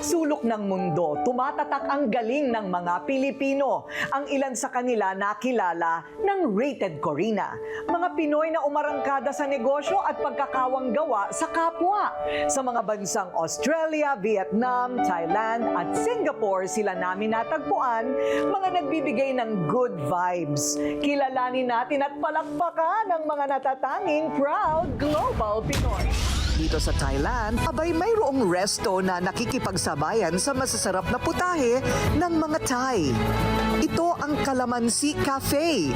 sulok ng mundo, tumatatak ang galing ng mga Pilipino. Ang ilan sa kanila nakilala ng Rated Corina. Mga Pinoy na umarangkada sa negosyo at pagkakawang gawa sa kapwa. Sa mga bansang Australia, Vietnam, Thailand at Singapore sila namin natagpuan, mga nagbibigay ng good vibes. Kilalanin natin at palakpakan ang mga natatanging proud global Pinoy. Dito sa Thailand, abay mayroong resto na nakikipagsabayan sa masasarap na putahe ng mga Thai. Ito ang Kalamansi Cafe.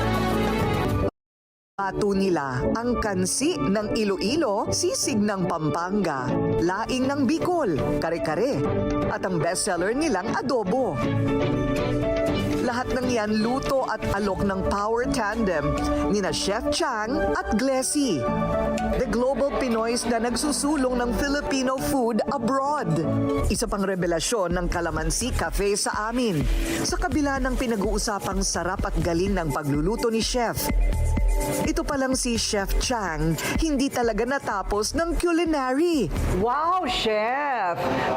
Pato nila ang kansi ng Iloilo, sisig ng Pampanga, laing ng Bicol, kare-kare, at ang bestseller nilang adobo. Lahat ng yan luto at alok ng power tandem ni na Chef Chang at Glessy. The global Pinoys na nagsusulong ng Filipino food abroad. Isa pang revelasyon ng Kalamansi Cafe sa amin. Sa kabila ng pinag-uusapang sarap at galing ng pagluluto ni Chef, ito pa lang si Chef Chang, hindi talaga natapos ng culinary. Wow, Chef!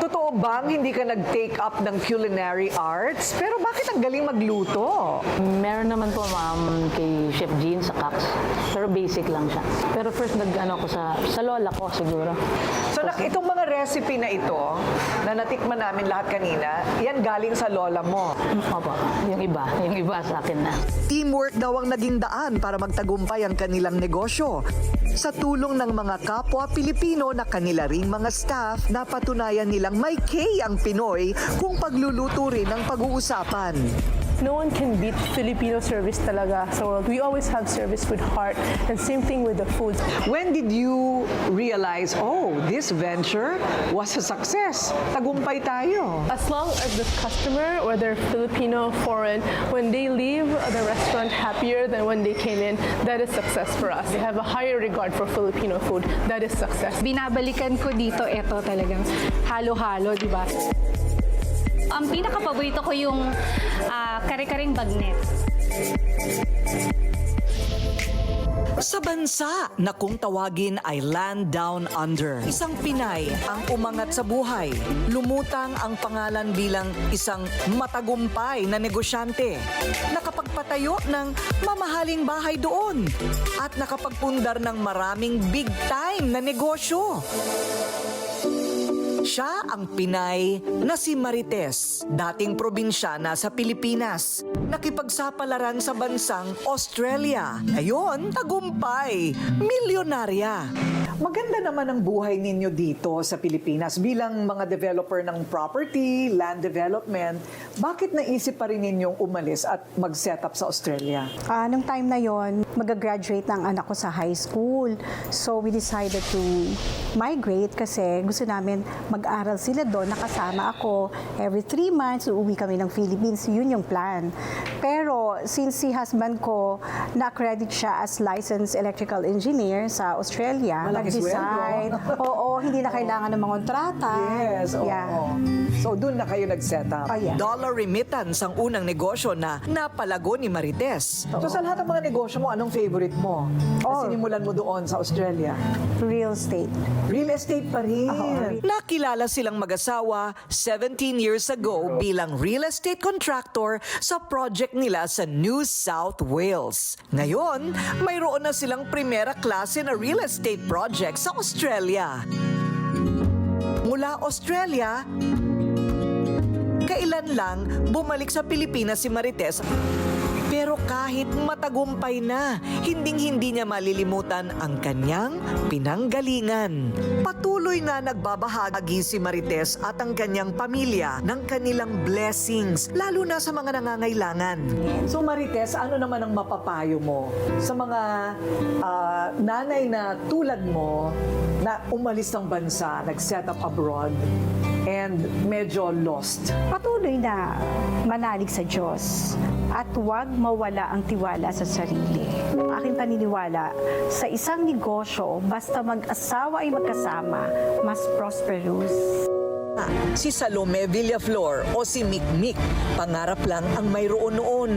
Totoo bang hindi ka nag-take up ng culinary arts? Pero bakit ang galing magluto? Meron naman po ma'am kay Chef Jean sa Cax. Pero basic lang siya. Pero first nag-ano ko sa, sa lola ko siguro. So, nak- itong mga recipe na ito, na natikman namin lahat kanina, yan galing sa lola mo. Opo, yung iba. Yung iba sa akin na. Teamwork daw ang naging daan para magtagumpay ang kanilang negosyo. Sa tulong ng mga kapwa Pilipino na kanila ring mga staff, napatunayan nilang may K ang Pinoy kung pagluluto rin ang pag-uusapan. No one can beat Filipino service talaga sa world. We always have service with heart and same thing with the food. When did you realize, oh, this venture was a success? Tagumpay tayo. As long as the customer, whether Filipino, foreign, when they leave the restaurant happier than when they came in, that is success for us. They have a higher regard for Filipino food. That is success. binabalikan ko dito, eto talagang halo-halo, di ba? Ang pinaka-paborito ko yung ah, kare-karing bagnet. Sa bansa na kung tawagin ay Land Down Under, isang Pinay ang umangat sa buhay. Lumutang ang pangalan bilang isang matagumpay na negosyante. Nakapagpatayo ng mamahaling bahay doon at nakapagpundar ng maraming big time na negosyo. Siya ang Pinay na si Marites, dating probinsyana sa Pilipinas. Nakipagsapalaran sa bansang Australia. Ngayon, tagumpay, milyonarya. Maganda naman ang buhay ninyo dito sa Pilipinas bilang mga developer ng property, land development. Bakit naisip pa rin ninyong umalis at mag-set up sa Australia? Ah, nung time na yon, mag-graduate ang anak ko sa high school. So we decided to migrate kasi gusto namin mag-aral sila doon. Nakasama ako. Every three months, uuwi kami ng Philippines. Yun yung plan. Pero since si husband ko, na-accredit siya as licensed electrical engineer sa Australia, Malaki nag-decide. Oo, hindi na kailangan ng mga kontrata. Yes, oo. Yeah. So doon na kayo nag-set up. Oh, yeah. Dollar remittance ang unang negosyo na napalago ni Marites. So sa lahat ng mga negosyo mo, anong favorite mo? Na Oh. sinimulan mo doon sa Australia? Real estate. Real estate pa rin. Oo. Nakilala silang mag-asawa 17 years ago bilang real estate contractor sa project nila sa New South Wales. Ngayon, mayroon na silang primera klase na real estate project sa Australia. Mula Australia, kailan lang bumalik sa Pilipinas si Marites pero kahit matagumpay na, hinding-hindi niya malilimutan ang kanyang pinanggalingan. Patuloy na nagbabahagi si Marites at ang kanyang pamilya ng kanilang blessings, lalo na sa mga nangangailangan. So Marites, ano naman ang mapapayo mo sa mga ah, nanay na tulad mo na umalis ng bansa, nag-set up abroad, and medyo lost? Patuloy na manalig sa Diyos at huwag mawala ang tiwala sa sarili. Ang aking paniniwala, sa isang negosyo, basta mag-asawa ay magkasama, mas prosperous. Si Salome Villaflor o si Mikmik, pangarap lang ang mayroon noon.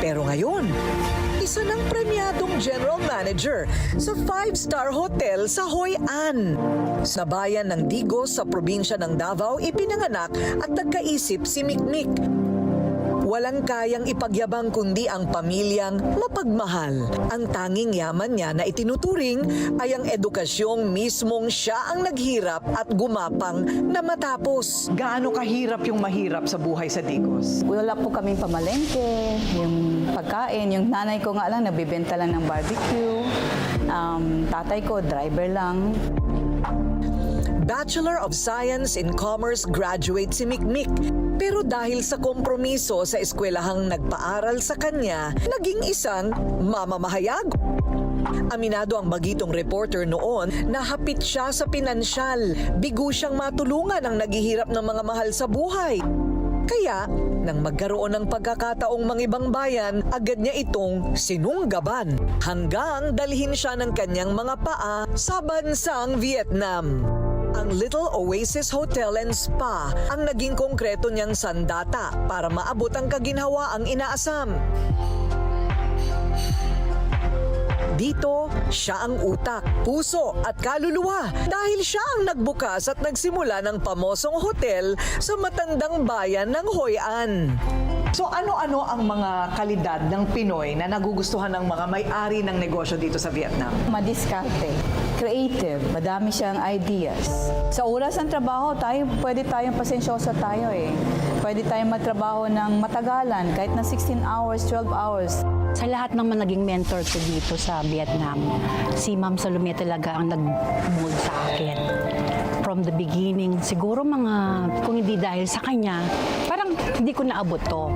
Pero ngayon, isa ng premyadong general manager sa five-star hotel sa Hoi An. Sa bayan ng Digos sa probinsya ng Davao, ipinanganak at nagkaisip si Mikmik. Walang kayang ipagyabang kundi ang pamilyang mapagmahal. Ang tanging yaman niya na itinuturing ay ang edukasyong mismong siya ang naghirap at gumapang na matapos. Gaano kahirap yung mahirap sa buhay sa Digos? Wala po kaming pamalengke, yung pagkain. Yung nanay ko nga lang, nagbibenta lang ng barbecue. Um, tatay ko, driver lang. Bachelor of Science in Commerce graduate si Mikmik. Pero dahil sa kompromiso sa eskwelahang nagpaaral sa kanya, naging isang mamamahayag. Aminado ang bagitong reporter noon na hapit siya sa pinansyal. Bigo siyang matulungan ang naghihirap ng mga mahal sa buhay. Kaya, nang magkaroon ng pagkakataong mangibang bayan, agad niya itong sinunggaban hanggang dalhin siya ng kanyang mga paa sa bansang Vietnam. Ang Little Oasis Hotel and Spa ang naging konkreto niyang sandata para maabot ang kaginhawaang inaasam. Dito, siya ang utak, puso at kaluluwa dahil siya ang nagbukas at nagsimula ng pamosong hotel sa matandang bayan ng Hoi An. So ano-ano ang mga kalidad ng Pinoy na nagugustuhan ng mga may-ari ng negosyo dito sa Vietnam? Madiskarte, creative, madami siyang ideas. Sa oras ng trabaho, tayo, pwede tayong pasensyoso tayo eh. Pwede tayong magtrabaho ng matagalan, kahit na 16 hours, 12 hours. Sa lahat naman naging mentor ko dito sa Vietnam, si Ma'am Salome talaga ang nag-mold sa akin. From the beginning, siguro mga, kung hindi dahil sa kanya, parang hindi ko naabot to.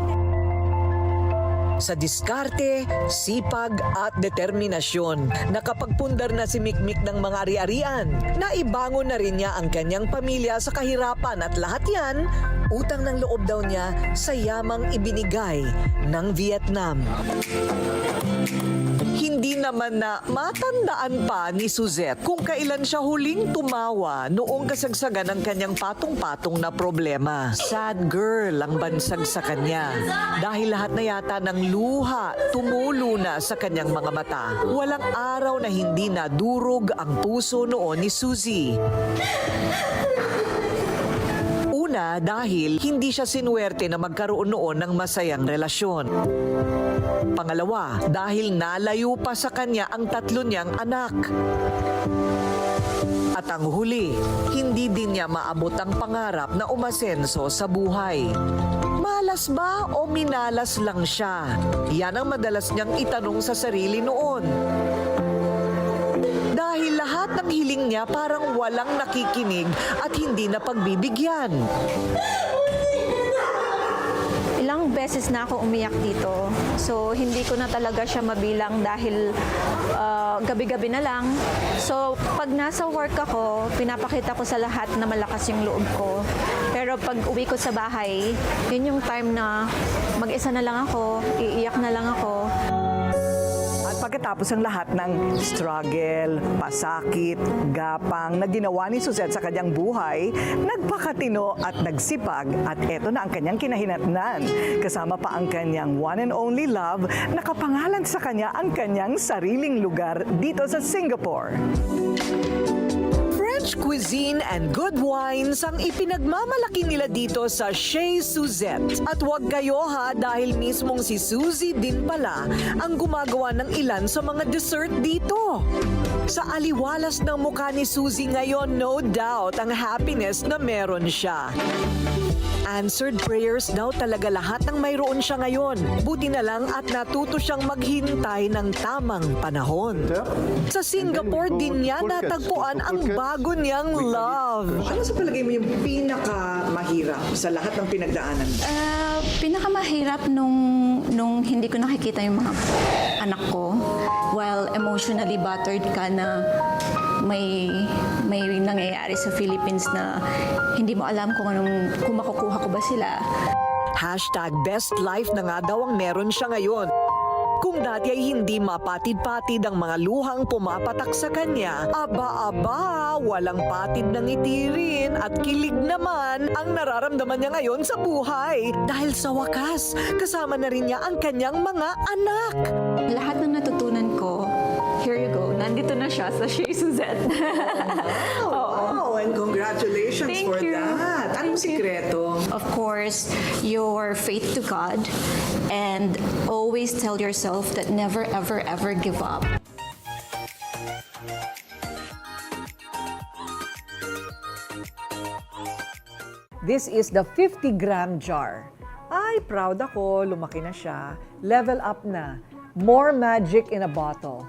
Sa diskarte, sipag at determinasyon, nakapagpundar na si Mikmik ng mga ari-arian. Naibangon na rin niya ang kanyang pamilya sa kahirapan at lahat yan, utang ng loob daw niya sa yamang ibinigay ng Vietnam. Hindi naman na matandaan pa ni Suzette kung kailan siya huling tumawa noong kasagsagan ng kanyang patong-patong na problema. Sad girl ang bansag sa kanya dahil lahat na yata ng luha tumulo na sa kanyang mga mata. Walang araw na hindi nadurog ang puso noon ni Suzy. Una, dahil hindi siya sinuwerte na magkaroon noon ng masayang relasyon. Pangalawa, dahil nalayo pa sa kanya ang tatlo niyang anak. At ang huli, hindi din niya maabot ang pangarap na umasenso sa buhay. Malas ba o minalas lang siya? Yan ang madalas niyang itanong sa sarili noon. Dahil lahat ng hiling niya parang walang nakikinig at hindi na pagbibigyan. Ilang beses na ako umiyak dito. So, hindi ko na talaga siya mabilang dahil ah, gabi-gabi na lang. So, pag nasa work ako, pinapakita ko sa lahat na malakas yung loob ko. Pero pag uwi ko sa bahay, yun yung time na mag-isa na lang ako, iiyak na lang ako. At pagkatapos ang lahat ng struggle, pasakit, gapang na ginawa ni Suzette sa kanyang buhay, nagpakatino at nagsipag at eto na ang kanyang kinahinatnan. Kasama pa ang kanyang one and only love, nakapangalan sa kanya ang kanyang sariling lugar dito sa Singapore. French cuisine and good wines ang ipinagmamalaki nila dito sa Chez Suzette. At huwag kayo ha dahil mismong si Suzy din pala ang gumagawa ng ilan sa mga dessert dito. Sa aliwalas ng mukha ni Suzy ngayon, no doubt ang happiness na meron siya. Answered prayers daw talaga lahat ng mayroon siya ngayon. Buti na lang at natuto siyang maghintay ng tamang panahon. Sa Singapore din niya natagpuan ang bago niyang love. Ano sa palagay mo yung pinaka mahirap sa lahat ng pinagdaanan mo? Ah, pinakamahirap nung, nung hindi ko nakikita yung mga anak ko while emotionally battered ka na may may nangyayari sa Philippines na hindi mo alam kung anong kung makukuha ko ba sila. Hashtag best life na nga daw ang meron siya ngayon. Kung dati ay hindi mapatid-patid ang mga luhang pumapatak sa kanya, aba-aba, walang patid ng itirin at kilig naman ang nararamdaman niya ngayon sa buhay. Dahil sa wakas, kasama na rin niya ang kanyang mga anak. Lahat ng natutunan nandito na siya sa Shea Suzette. Oh, and congratulations Thank for you. that. Anong Thank you. sikreto? of course, your faith to God and always tell yourself that never, ever, ever give up. This is the 50 gram jar. Ay, proud ako, lumaki na siya. Level up na. More magic in a bottle.